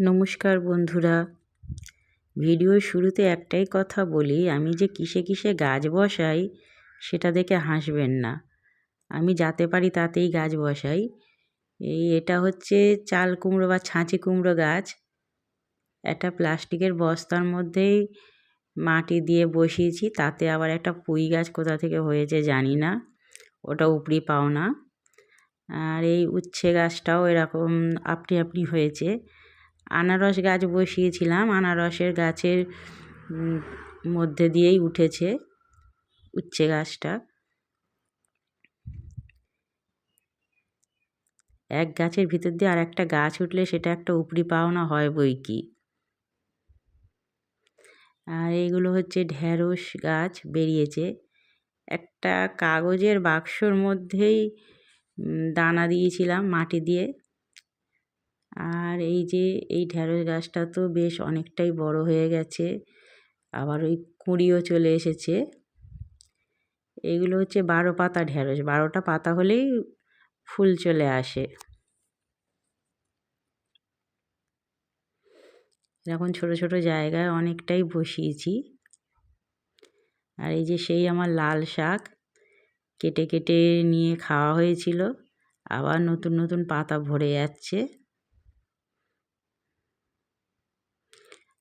নমস্কার বন্ধুরা। ভিডিওর শুরুতে একটাই কথা বলি, আমি যে কিসে কিসে গাছ বসাই সেটা দেখে হাসবেন না। আমি যাতে পারি তাতেই গাছ বসাই। এই এটা হচ্ছে চাল কুমড়ো বা ছাঁচি কুমড়ো গাছ। একটা প্লাস্টিকের বস্তার মধ্যেই মাটি দিয়ে বসিয়েছি, তাতে আবার একটা পুঁই গাছ কোথা থেকে হয়েছে জানি না, ওটা উপরি পাওনা। আর এই উচ্ছে গাছটাও এরকম আপনি আপনি হয়েছে। আনারস গাছ বসিয়েছিলাম। আনারসের গাছের মধ্যে দিয়েই উঠেছে উচ্ছে গাছটা। এক গাছের ভিতর দিয়ে আর একটা গাছ উঠলে সেটা একটা উপরি পাওনা হয় বই কি? আর এইগুলো হচ্ছে ঢ্যাঁড়স গাছ বেরিয়েছে। একটা কাগজের বাক্সর মধ্যেই দানা দিয়েছিলাম মাটি দিয়ে। আর এই যে, এই ঢ্যাঁড়স গাছটা তো বেশ অনেকটাই বড় হয়ে গেছে। আবার ওই কুঁড়িও চলে এসেছে। এগুলো হচ্ছে বারো পাতা ঢ্যাঁড়স। বারোটা পাতা হলেই ফুল চলে আসে। এখন ছোট ছোট জায়গায় অনেকটাই বসিয়েছি। আর এই যে, সেই আমার লাল শাক কেটে কেটে নিয়ে খাওয়া হয়েছিল। আবার নতুন নতুন পাতা ভরে যাচ্ছে।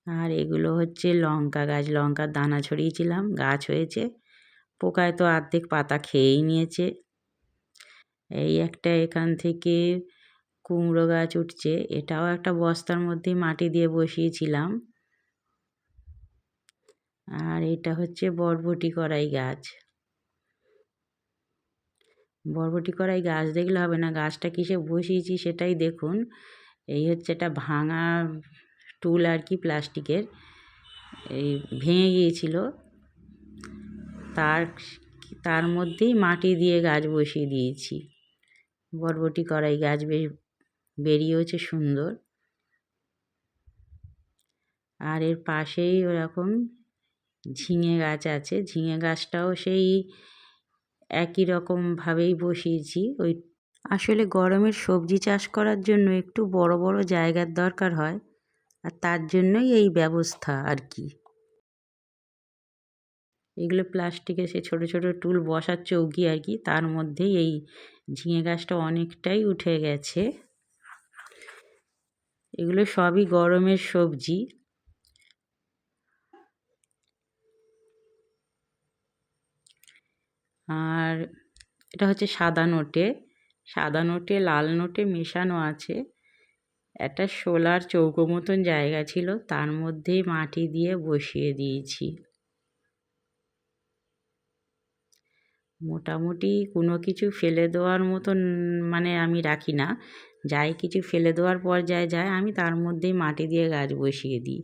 আর এগুলো হচ্ছে লঙ্কা গাছ, লঙ্কার দানা ছড়িয়েছিলাম, গাছ হয়েছে। পোকায় তো অর্ধেক পাতা খেয়েই নিয়েছে। এই একটা এখান থেকে কুমড়ো গাছ উঠছে, এটাও একটা বস্তার মধ্যেই মাটি দিয়ে বসিয়েছিলাম। আর এটা হচ্ছে বরবটি করাই গাছ। বরবটি করাই গাছ দেখলে হবে না, গাছটা কিসে বসিয়েছি সেটাই দেখুন। এই হচ্ছে একটা ভাঙা টুল আর কি প্লাস্টিকের, এই ভেঙে গিয়েছিল। তার তার মধ্যেই মাটি দিয়ে গাছ বসিয়ে দিয়েছি। বরবটি করাই গাছ বেশ বেরিয়েছে সুন্দর। আর এর পাশেই ওরকম ঝিঙে গাছ আছে। ঝিঙে গাছটাও সেই একই রকমভাবেই বসিয়েছি। ওই আসলে গরমের সবজি চাষ করার জন্য একটু বড় বড় জায়গার দরকার হয়। আর তার জন্যই এই ব্যবস্থা আর কি। এগুলো প্লাস্টিকের সে ছোটো ছোটো টুল বসার চৌকি আর কি, তার মধ্যেই এই ঝিঙে গাছটা অনেকটাই উঠে গেছে। এগুলো সবই গরমের সবজি। আর এটা হচ্ছে সাদা নোটে সাদা নোটে, লাল নোটে মেশানো আছে। একটা শোলার চৌকো মতন জায়গা ছিল, তার মধ্যেই মাটি দিয়ে বসিয়ে দিয়েছি। মোটামুটি কোনো কিছু ফেলে দেওয়ার মতন মানে আমি রাখি না। যাই কিছু ফেলে দেওয়ার পর যায় যায়, আমি তার মধ্যেই মাটি দিয়ে গাছ বসিয়ে দিই।